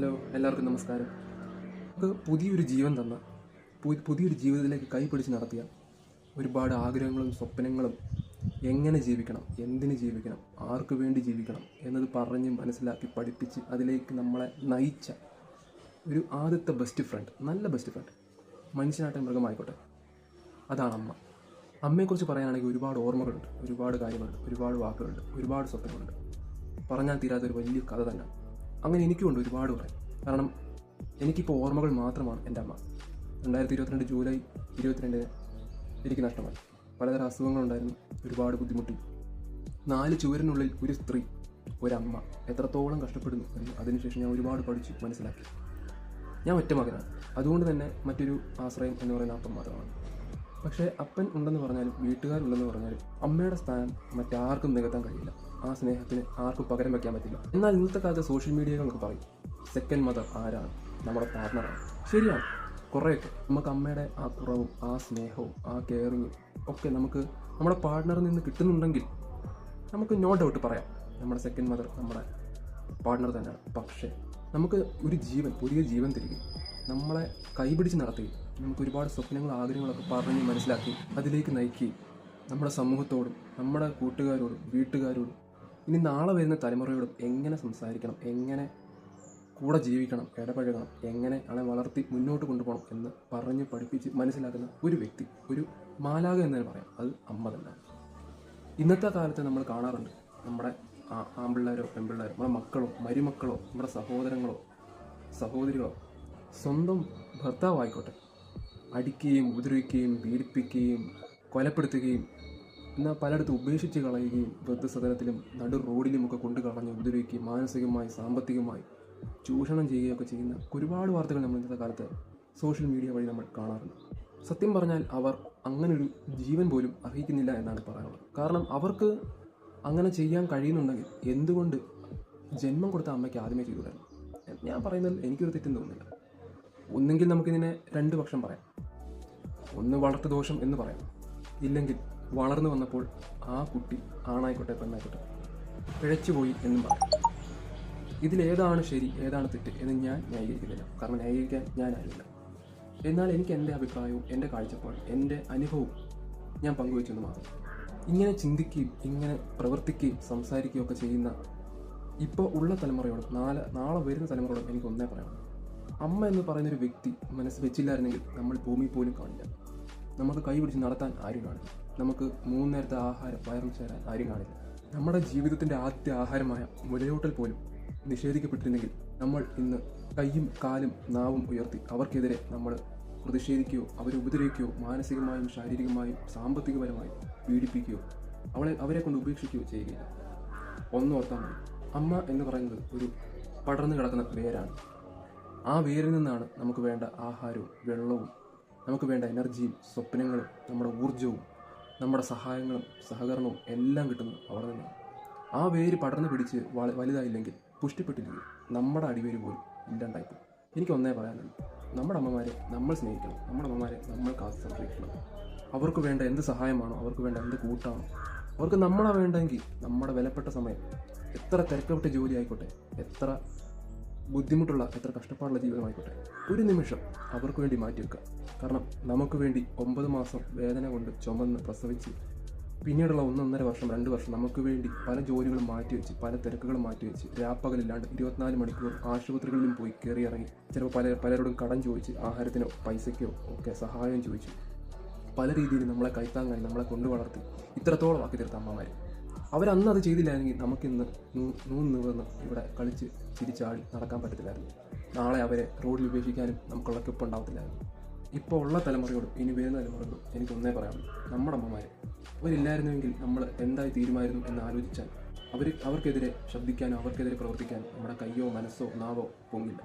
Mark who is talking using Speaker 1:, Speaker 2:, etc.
Speaker 1: Hello എല്ലാവർക്കും നമസ്കാരം. നമുക്ക് പുതിയൊരു ജീവൻ തന്ന പുതിയൊരു ജീവിതത്തിലേക്ക് കൈപിടിച്ച് നടത്തിയ ഒരുപാട് ആഗ്രഹങ്ങളും സ്വപ്നങ്ങളും എങ്ങനെ ജീവിക്കണം എന്തിന് ജീവിക്കണം ആർക്ക് വേണ്ടി ജീവിക്കണം എന്നത് പറഞ്ഞ് മനസ്സിലാക്കി പഠിപ്പിച്ച് അതിലേക്ക് നമ്മളെ നയിച്ച ഒരു ആദ്യത്തെ ബെസ്റ്റ് ഫ്രണ്ട് നല്ല ബെസ്റ്റ് ഫ്രണ്ട് മനുഷ്യനാട്ടെ മൃഗമായിക്കോട്ടെ. അതാണ് അമ്മ. അമ്മയെക്കുറിച്ച് പറയാനാണെങ്കിൽ ഒരുപാട് ഓർമ്മകളുണ്ട് ഒരുപാട് കാര്യങ്ങളുണ്ട് ഒരുപാട് വാക്കുകളുണ്ട് ഒരുപാട് സ്വപ്നങ്ങളുണ്ട്. പറഞ്ഞാൽ തീരാത്തൊരു വലിയ കഥ തന്നെ. അങ്ങനെ എനിക്കുണ്ട് ഒരുപാട് പറയാം കാരണം എനിക്കിപ്പോൾ ഓർമ്മകൾ മാത്രമാണ് എന്റെ അമ്മ. രണ്ടായിരത്തി ഇരുപത്തിരണ്ട് ജൂലൈ ഇരുപത്തിരണ്ടിന് എനിക്ക് നഷ്ടമായി. പലതരം അസുഖങ്ങളുണ്ടായിരുന്നു ഒരുപാട് ബുദ്ധിമുട്ടി. നാല് ചുവരിനുള്ളിൽ ഒരു സ്ത്രീ ഒരമ്മ എത്രത്തോളം കഷ്ടപ്പെടുന്നു എന്ന് അതിനുശേഷം ഞാൻ ഒരുപാട് പഠിച്ചു മനസ്സിലാക്കി. ഞാൻ ഒറ്റ മകനാണ്. അതുകൊണ്ട് തന്നെ മറ്റൊരു ആശ്രയം എന്ന് പറയുന്ന അപ്പം മാത്രമാണ്. പക്ഷേ അപ്പൻ ഉണ്ടെന്ന് പറഞ്ഞാലും വീട്ടുകാരുണ്ടെന്ന് പറഞ്ഞാലും അമ്മയുടെ സ്ഥാനം മറ്റാർക്കും നികത്താൻ കഴിയില്ല. ആ സ്നേഹത്തിന് ആർക്കും പകരം വയ്ക്കാൻ പറ്റില്ല. എന്നാൽ ഇന്നത്തെ കാലത്ത് സോഷ്യൽ മീഡിയകളൊക്കെ പറയും സെക്കൻഡ് മദർ ആരാണ്? നമ്മുടെ പാർട്ണറാണ് ശരിയാണ്. കുറേയൊക്കെ. നമുക്ക് അമ്മയുടെ ആ കുറവും ആ സ്നേഹവും ആ കെയറിങ്ങും ഒക്കെ നമുക്ക് നമ്മുടെ പാർട്ണറിൽ നിന്ന് കിട്ടുന്നുണ്ടെങ്കിൽ നമുക്ക് നോ ഡൗട്ട് പറയാം നമ്മുടെ സെക്കൻഡ് മദർ നമ്മുടെ പാർട്ണർ തന്നെയാണ്. പക്ഷേ നമുക്ക് ഒരു ജീവൻ പുതിയ ജീവൻ തിരികെ നമ്മളെ കൈപിടിച്ച് നടത്തി നമുക്ക് ഒരുപാട് സ്വപ്നങ്ങളും ആഗ്രഹങ്ങളൊക്കെ പറഞ്ഞ് മനസ്സിലാക്കി അതിലേക്ക് നയിക്കുകയും നമ്മുടെ സമൂഹത്തോടും നമ്മുടെ കൂട്ടുകാരോടും വീട്ടുകാരോടും ഇനി നാളെ വരുന്ന തലമുറയോടും എങ്ങനെ സംസാരിക്കണം? എങ്ങനെ കൂടെ ജീവിക്കണം? ഇടപഴകണം? എങ്ങനെ അവളെ വളർത്തി മുന്നോട്ട് കൊണ്ടുപോകണം എന്ന് പറഞ്ഞ് പഠിപ്പിച്ച് മനസ്സിലാക്കുന്ന ഒരു വ്യക്തി ഒരു മാലാക എന്ന് തന്നെ പറയാം. അത് അമ്മ തന്നെയാണ് ഇന്നത്തെ കാലത്ത് നമ്മൾ കാണാറുണ്ട് നമ്മുടെ ആ- ആൺപിള്ളേരോ പെൺപിള്ളേരോ നമ്മുടെ മക്കളോ മരുമക്കളോ നമ്മുടെ സഹോദരങ്ങളോ സഹോദരികളോ സ്വന്തം ഭർത്താവായിക്കോട്ടെ. അടിക്കുകയും ഉപദ്രവിക്കുകയും പീഡിപ്പിക്കുകയും കൊലപ്പെടുത്തുകയും എന്നാൽ പലയിടത്തും ഉപേക്ഷിച്ച് കളയുകയും വൃദ്ധസദനത്തിലും നടു റോഡിലുമൊക്കെ കൊണ്ടു കളഞ്ഞ് ഉപദ്രവിക്കുകയും മാനസികമായി സാമ്പത്തികമായി ചൂഷണം ചെയ്യുകയൊക്കെ ചെയ്യുന്ന ഒരുപാട് വാർത്തകൾ നമ്മൾ ഇന്നത്തെ കാലത്ത് സോഷ്യൽ മീഡിയ വഴി നമ്മൾ കാണാറുണ്ട്. സത്യം പറഞ്ഞാൽ അവർ അങ്ങനൊരു ജീവൻ പോലും അർഹിക്കുന്നില്ല എന്നാണ് പറയാനുള്ളത്. കാരണം അവർക്ക് അങ്ങനെ ചെയ്യാൻ കഴിയുന്നുണ്ടെങ്കിൽ എന്തുകൊണ്ട് ജന്മം കൊടുത്ത അമ്മയ്ക്ക് ആദ്യമേ ചെയ്തുകൂടായിരുന്നു? ഞാൻ പറയുന്നതിൽ എനിക്കൊരു തെറ്റും തോന്നുന്നില്ല. ഒന്നെങ്കിൽ നമുക്കിതിനെ രണ്ട് പക്ഷം പറയാം. ഒന്ന് വളർത്തു ദോഷം എന്ന് പറയാം. ഇല്ലെങ്കിൽ വളർന്നു വന്നപ്പോൾ ആ കുട്ടി ആണായിക്കോട്ടെ പെണ്ണായിക്കോട്ടെ പിഴച്ചുപോയി എന്നും പറയും ഇതിലേതാണ് ശരി ഏതാണ് തെറ്റ് എന്ന് ഞാൻ ന്യായീകരിക്കുന്നില്ല. കാരണം ന്യായീകരിക്കാൻ ഞാനായില്ല എന്നാൽ എനിക്ക് എന്റെ അഭിപ്രായവും എന്റെ കാഴ്ചപ്പാടും എന്റെ അനുഭവവും ഞാൻ പങ്കുവെച്ചെന്ന് മാത്രം. ഇങ്ങനെ ചിന്തിക്കുകയും ഇങ്ങനെ പ്രവർത്തിക്കുകയും സംസാരിക്കുകയും ഒക്കെ ചെയ്യുന്ന ഇപ്പോൾ ഉള്ള തലമുറയോടും നാളെ നാളെ വരുന്ന തലമുറയോടും എനിക്ക് ഒന്നേ പറയാം അമ്മ എന്ന് പറയുന്നൊരു വ്യക്തി മനസ്സ് വെച്ചില്ലായിരുന്നെങ്കിൽ നമ്മൾ ഭൂമി പോലും കാണില്ല. നമുക്ക് കൈപിടിച്ച് നടത്താൻ ആരും കാണില്ല നമുക്ക് മൂന്ന് നേരത്തെ ആഹാരം വയറിൽ ചേരാൻ ആരും കാണില്ല. നമ്മുടെ ജീവിതത്തിന്റെ ആദ്യ ആഹാരമായ മുലയൂട്ടൽ പോലും നിഷേധിക്കപ്പെട്ടിരുന്നെങ്കിൽ നമ്മൾ ഇന്ന് കൈയും കാലും നാവും ഉയർത്തി അവർക്കെതിരെ നമ്മൾ പ്രതിഷേധിക്കുകയോ അവരെ ഉപദ്രവിക്കുകയോ മാനസികമായും ശാരീരികമായും സാമ്പത്തികപരമായും പീഡിപ്പിക്കുകയോ അവളെ അവരെ കൊണ്ട് ഉപേക്ഷിക്കുകയോ ചെയ്യുകയില്ല. ഒന്ന് ഓർത്താൽ മതി. അമ്മ എന്ന് പറയുന്നത് ഒരു പടർന്നു കിടക്കുന്ന വേരാണ്. ആ വേരിൽ നിന്നാണ് നമുക്ക് വേണ്ട ആഹാരവും വെള്ളവും നമുക്ക് വേണ്ട എനർജിയും സ്വപ്നങ്ങളും നമ്മുടെ ഊർജവും നമ്മുടെ സഹായങ്ങളും സഹകരണവും എല്ലാം കിട്ടുന്നത് അവിടെ നിന്നാണ്. ആ വേര് പടർന്നു പിടിച്ച് വലുതായില്ലെങ്കിൽ പുഷ്ടിപ്പെട്ടില്ലെങ്കിൽ നമ്മുടെ അടിവേര് പോലും ഇല്ലാണ്ടായിപ്പോൾ എനിക്ക് ഒന്നേ പറയാനുള്ളൂ. നമ്മുടെ അമ്മമാരെ നമ്മൾ സ്നേഹിക്കണം. നമ്മുടെ അമ്മമാരെ നമ്മൾ കാത്തു സംരക്ഷിക്കണം അവർക്ക് വേണ്ട എന്ത് സഹായമാണോ അവർക്ക് വേണ്ട എന്ത് കൂട്ടാണോ അവർക്ക് നമ്മളെ വേണ്ടെങ്കിൽ നമ്മുടെ വിലപ്പെട്ട സമയം എത്ര തിരക്കപ്പെട്ട ജോലി ആയിക്കോട്ടെ എത്ര ബുദ്ധിമുട്ടുള്ള എത്ര കഷ്ടപ്പാടുള്ള ജീവിതമായിക്കോട്ടെ ഒരു നിമിഷം അവർക്ക് വേണ്ടി മാറ്റിവെക്കുക. കാരണം നമുക്ക് വേണ്ടി ഒമ്പത് മാസം വേദന കൊണ്ട് ചുമന്ന് പ്രസവിച്ച് പിന്നീടുള്ള ഒന്നൊന്നര വർഷം രണ്ട് വർഷം നമുക്ക് വേണ്ടി പല ജോലികളും മാറ്റിവെച്ച് പല തിരക്കുകളും മാറ്റിവെച്ച് രാപ്പകലില്ലാണ്ട് ഇരുപത്തിനാല് മണിക്കൂർ ആശുപത്രികളിലും പോയി കയറി ഇറങ്ങി ചിലപ്പോൾ പല പലരോടും കടം ചോദിച്ച് ആഹാരത്തിനോ പൈസയ്ക്കോ ഒക്കെ സഹായം ചോദിച്ചു പല രീതിയിൽ നമ്മളെ കൈത്താങ്ങായി നമ്മളെ കൊണ്ടു വളർത്തി ഇത്രത്തോളം ആക്കി തീർത്ത അമ്മമാർ അവരന്ന് അത് ചെയ്തില്ലായിരുന്നെങ്കിൽ നമുക്കിന്ന് നൂന്ന് നിവർന്ന് ഇവിടെ കളിച്ച് ചിരിച്ചാടി നടക്കാൻ പറ്റത്തില്ലായിരുന്നു. നാളെ അവരെ റോഡിൽ ഉപേക്ഷിക്കാനും നമുക്കുള്ള കിപ്പ് ഉണ്ടാകത്തില്ലായിരുന്നു ഇപ്പോൾ ഉള്ള തലമുറയോടും ഇനി വരുന്ന തലമുറയോടും എനിക്ക് ഒന്നേ പറയാനുള്ളൂ. നമ്മുടെ അമ്മമാർ അവരില്ലായിരുന്നുവെങ്കിൽ നമ്മൾ എന്തായി തീരുമായിരുന്നു എന്ന് ആലോചിച്ചാൽ അവർ അവർക്കെതിരെ ശബ്ദിക്കാനോ അവർക്കെതിരെ പ്രവർത്തിക്കാനോ നമ്മുടെ കയ്യോ മനസ്സോ നാവോ പൊങ്ങില്ല